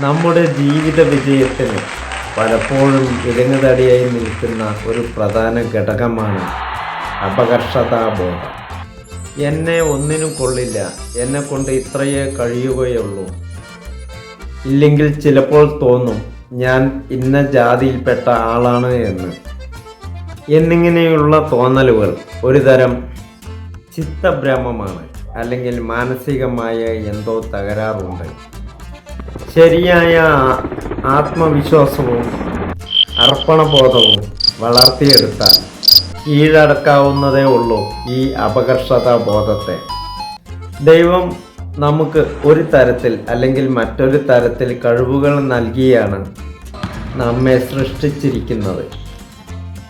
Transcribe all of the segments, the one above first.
നമ്മുടെ ജീവിത വിജയത്തിന് പലപ്പോഴും ഇടങ്ങുതടിയായി നിൽക്കുന്ന ഒരു പ്രധാന ഘടകമാണ് അപകർഷതാബോധം. എന്നെ ഒന്നിനും കൊള്ളില്ല. എന്നെ കൊണ്ട് ഇത്രയേ കഴിയുകയുള്ളൂ. ഇല്ലെങ്കിൽ ചിലപ്പോൾ തോന്നും ഞാൻ ഇന്ന ജാതിയിൽപ്പെട്ട ആളാണ് എന്ന്. എന്നിങ്ങനെയുള്ള തോന്നലുകൾ ഒരുതരം ചിത്തഭ്രമമാണ്. അല്ലെങ്കിൽ മാനസികമായ എന്തോ തകരാറുണ്ട്. ശരിയായ ആത്മവിശ്വാസവും അർപ്പണബോധവും വളർത്തിയെടുത്താൽ കീഴടക്കാവുന്നതേ ഉള്ളൂ ഈ അപകർഷതാ ബോധത്തെ ദൈവം നമുക്ക് ഒരു തരത്തിൽ അല്ലെങ്കിൽ മറ്റൊരു തരത്തിൽ കഴിവുകൾ നൽകിയാണ് നമ്മെ സൃഷ്ടിച്ചിരിക്കുന്നത്.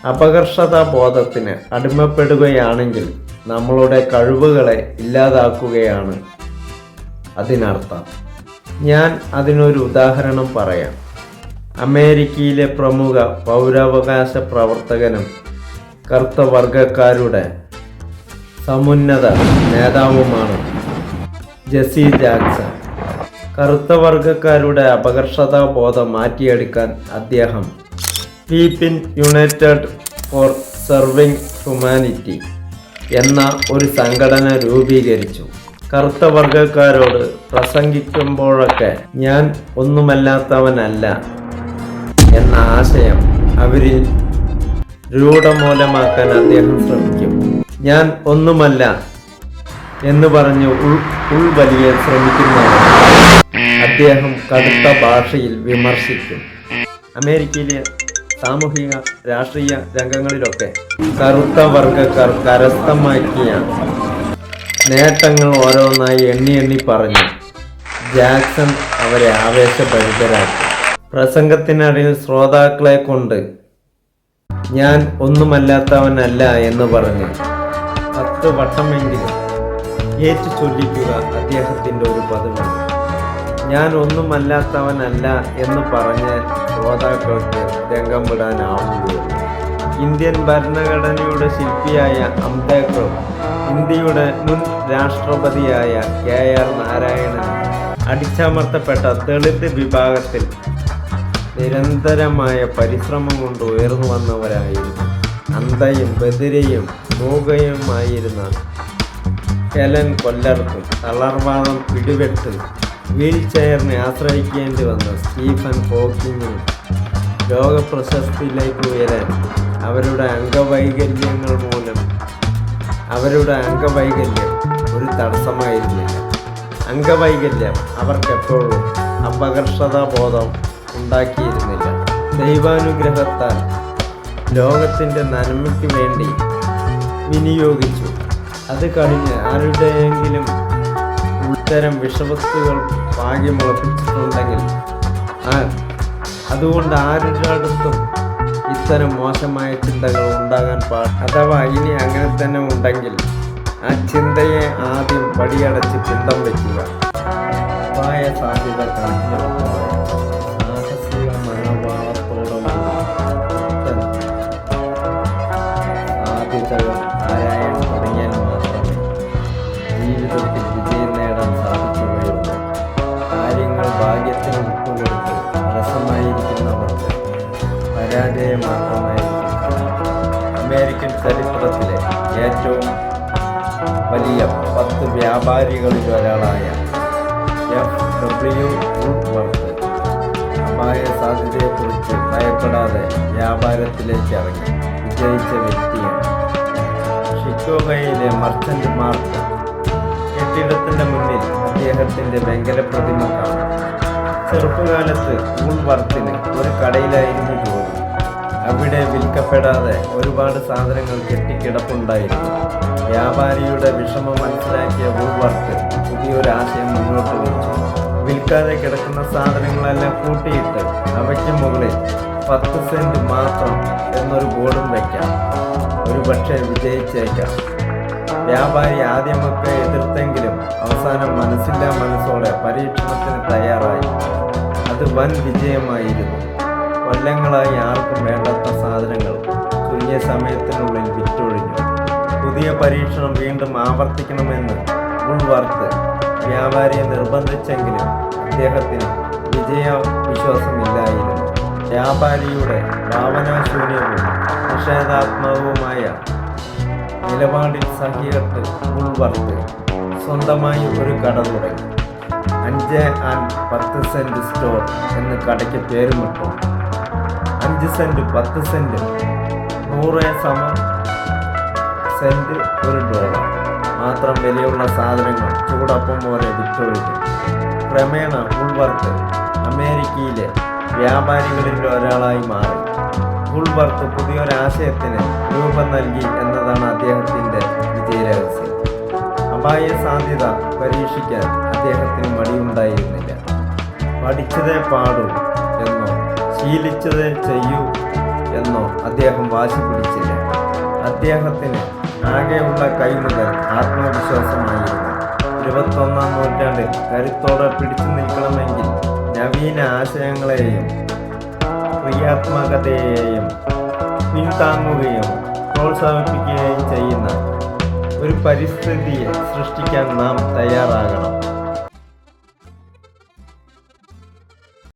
അപകർഷതാ ബോധത്തിന് അടിമപ്പെടുകയാണെങ്കിൽ നമ്മളുടെ കഴിവുകളെ ഇല്ലാതാക്കുകയാണ് അതിനർത്ഥം. ഞാൻ അതിനൊരു ഉദാഹരണം പറയാം. അമേരിക്കയിലെ പ്രമുഖ പൗരാവകാശ പ്രവർത്തകനും കറുത്തവർഗക്കാരുടെ സമുന്നത നേതാവുമാണ് ജെസി ജാക്സൺ. കറുത്തവർഗക്കാരുടെ അപകർഷതാ ബോധം മാറ്റിയെടുക്കാൻ അദ്ദേഹം people united for serving humanity എന്ന ഒരു സംഘടന രൂപീകരിച്ചു. കറുത്ത വർഗക്കാരോട് പ്രസംഗിക്കുമ്പോഴൊക്കെ ഞാൻ ഒന്നുമല്ലാത്തവനല്ല എന്ന ആശയം അവരിൽ രൂഢമൂലമാക്കാൻ അദ്ദേഹം ശ്രമിക്കും. ഞാൻ ഒന്നുമല്ല എന്ന് പറഞ്ഞ് ഉൾ ഉൾവലിയാൻ ശ്രമിക്കുന്ന അദ്ദേഹം കടുത്ത ഭാഷയിൽ വിമർശിക്കും. അമേരിക്കയിലെ സാമൂഹിക രാഷ്ട്രീയ രംഗങ്ങളിലൊക്കെ കറുത്ത വർഗക്കാർ കരസ്ഥമാക്കിയ നേട്ടങ്ങൾ ഓരോന്നായി എണ്ണി എണ്ണി പറഞ്ഞു. ജാക്സൺ അവരെ ആവേശഭരിതരാക്കി. പ്രസംഗത്തിനിടയിൽ ശ്രോതാക്കളെ കൊണ്ട് ഞാൻ ഒന്നുമല്ലാത്തവനല്ല എന്ന് പറഞ്ഞു. പത്ത് വട്ടമെങ്കിലും ഏറ്റു ചൊല്ലിക്കുക അദ്ദേഹത്തിന്റെ ഒരു പതിവാണ്. ഞാൻ ഒന്നുമല്ലാത്തവനല്ല എന്ന് പറഞ്ഞ് ശ്രോതാക്കൾക്ക് രംഗം വിടാനാവുകയുള്ളൂ ഇന്ത്യൻ ഭരണഘടനയുടെ ശില്പിയായ അംബേദ്കർ ഇന്ത്യയുടെ മുൻ രാഷ്ട്രപതിയായ കെ ആർ നാരായണൻ അടിച്ചമർത്തപ്പെട്ട ദളിത് വിഭാഗത്തിൽ നിരന്തരമായ പരിശ്രമം കൊണ്ട് ഉയർന്നു വന്നവരായിരുന്നു. അന്തയും ബദിരയും മൂകയുമായിരുന്ന കെലൻ കൊല്ലർക്കും തളർവാദം പിടിപെട്ട് വീൽ ചെയറിനെ ആശ്രയിക്കേണ്ടി വന്ന സ്റ്റീഫൻ ഹോക്കിങ്ങും ലോക പ്രശസ്തിയിലേക്ക് ഉയരാൻ അവരുടെ അംഗവൈകല്യങ്ങൾ മൂലം അവരുടെ അംഗവൈകല്യം ഒരു തടസ്സമായിരുന്നില്ല. അംഗവൈകല്യം അവർക്കെപ്പോഴും അപകർഷതാബോധം ഉണ്ടാക്കിയിരുന്നില്ല. ദൈവാനുഗ്രഹത്താൽ ലോകത്തിന്റെ നന്മയ്ക്ക് വേണ്ടി വിനിയോഗിച്ചു. അത് കഴിഞ്ഞ് ആരുടെയെങ്കിലും ഉത്തരം വിഷവസ്തുക്കൾ ഭാഗ്യമുളപ്പിച്ചിട്ടുണ്ടെങ്കിൽ ആ അതുകൊണ്ട് ആരുടെ അടുത്തും ഇത്തരം മോശമായ ചിന്തകൾ ഉണ്ടാകാൻ പാ അഥവാ ഇനി അങ്ങനെ തന്നെ ഉണ്ടെങ്കിൽ ആ ചിന്തയെ ആദ്യം പടിയടച്ച് പിണ്ടം വയ്ക്കുക അപായ സാധ്യത കണക്കിലെടുക്കാതെ സാഹസിക മനോഭാവത്തോടുള്ള സാധ്യതകൾ ആരായാൻ തുടങ്ങിയാൽ മാത്രമേ ജീവിതത്തിൽ വിജയം നേടാൻ സാധിക്കുകയുള്ളൂ. കാര്യങ്ങൾ ഭാഗ്യത്തിന് വിട്ടുകൊടുത്ത് ഏറ്റവും വലിയ പത്ത് വ്യാപാരികളിൽ ഒരാളായ എഫ് ഡബ്ല്യു അപായ സാധ്യതയെക്കുറിച്ച് ഭയപ്പെടാതെ വ്യാപാരത്തിലേക്ക് ഇറങ്ങി. വിജയിച്ച വ്യക്തിയാണ്. ഷിക്കോഗയിലെ മർച്ചന്റ് മാർക്ക്. കെട്ടിടത്തിന്റെ മുന്നിൽ അദ്ദേഹത്തിന്റെ വെങ്കല പ്രതിമ കാണാം. ചെറുപ്പകാലത്ത് ഊൾവർത്തിന് ഒരു കടയിലായിരുന്നു ജോലി. അവിടെ വിൽക്കപ്പെടാതെ ഒരുപാട് സാധനങ്ങൾ കെട്ടിക്കിടപ്പുണ്ടായിരുന്നു. വ്യാപാരിയുടെ വിഷമം മനസ്സിലാക്കിയ വൂവർക്ക് പുതിയൊരു ആശയം മുന്നോട്ട് വെച്ചു. വിൽക്കാതെ കിടക്കുന്ന സാധനങ്ങളെല്ലാം കൂട്ടിയിട്ട് അവയ്ക്ക് മുകളിൽ പത്ത് സെന്റ് മാത്രം എന്നൊരു ബോർഡും വയ്ക്കാം ഒരു പക്ഷേ വിജയിച്ചേക്കാം. വ്യാപാരി ആദ്യമൊക്കെ എതിർത്തെങ്കിലും അവസാനം മനസ്സില്ലാ മനസ്സോടെ പരീക്ഷണത്തിന് തയ്യാറായി. അത് വൻ വിജയമായിരുന്നു. കൊല്ലങ്ങളായി ആർക്കും വേണ്ടാത്ത സാധനങ്ങൾ ചുരുങ്ങിയ സമയത്തിനുള്ളിൽ വിറ്റൊഴിഞ്ഞു. പുതിയ പരീക്ഷണം വീണ്ടും ആവർത്തിക്കണമെന്ന് ഉൾവർത്ത് വ്യാപാരിയെ നിർബന്ധിച്ചെങ്കിലും അദ്ദേഹത്തിന് വിജയ വിശ്വാസമില്ലായിരുന്നു വ്യാപാരിയുടെ ഭാവനാശൂന്യവും നിഷേധാത്മകവുമായ നിലപാടിൽ സഹികെട്ട് ഉൾവർത്ത് സ്വന്തമായി ഒരു കട തുടങ്ങി. അഞ്ച് ആൻഡ് പത്ത് സെന്റ് സ്റ്റോർ എന്ന് കടയ്ക്ക് പേരുമിട്ടു അഞ്ച് സെന്റ് പത്ത് സെന്റ് നൂറ് സമം സെന്റ് ഒരു ഡോളർ. മാത്രം വിലയുള്ള സാധനങ്ങൾ ചൂടപ്പം പോലെ വിറ്റൊഴിഞ്ഞു ക്രമേണ ഉൾവർത്ത് അമേരിക്കയിലെ വ്യാപാരികളിൽ ഒരാളായി മാറി. ഗുൾബർത്ത് പുതിയൊരാശയത്തിന് രൂപം നൽകി എന്നതാണ് അദ്ദേഹത്തിന്റെ വിജയരഹസ്യം അപായ സാധ്യത പരീക്ഷിക്കാൻ അദ്ദേഹത്തിന് മടിയുണ്ടായിരുന്നില്ല. പഠിച്ചതേ പാടൂ എന്നോ ശീലിച്ചതേ ചെയ്യൂ എന്നോ അദ്ദേഹം വാശി പിടിച്ചില്ല. അദ്ദേഹത്തിന് ആകെയുള്ള കൈമുതൽ ആത്മവിശ്വാസമായിരുന്നു. ഇരുപത്തൊന്നാം നൂറ്റാണ്ടിൽ കരുത്തോടെ പിടിച്ചു നിൽക്കണമെങ്കിൽ നവീന ആശയങ്ങളെയും ക്രിയാത്മകതയെയും പിന്താങ്ങുകയും പ്രോത്സാഹിപ്പിക്കുകയും ചെയ്യുന്ന ഒരു പരിസ്ഥിതിയെ സൃഷ്ടിക്കാൻ നാം തയ്യാറാകണം.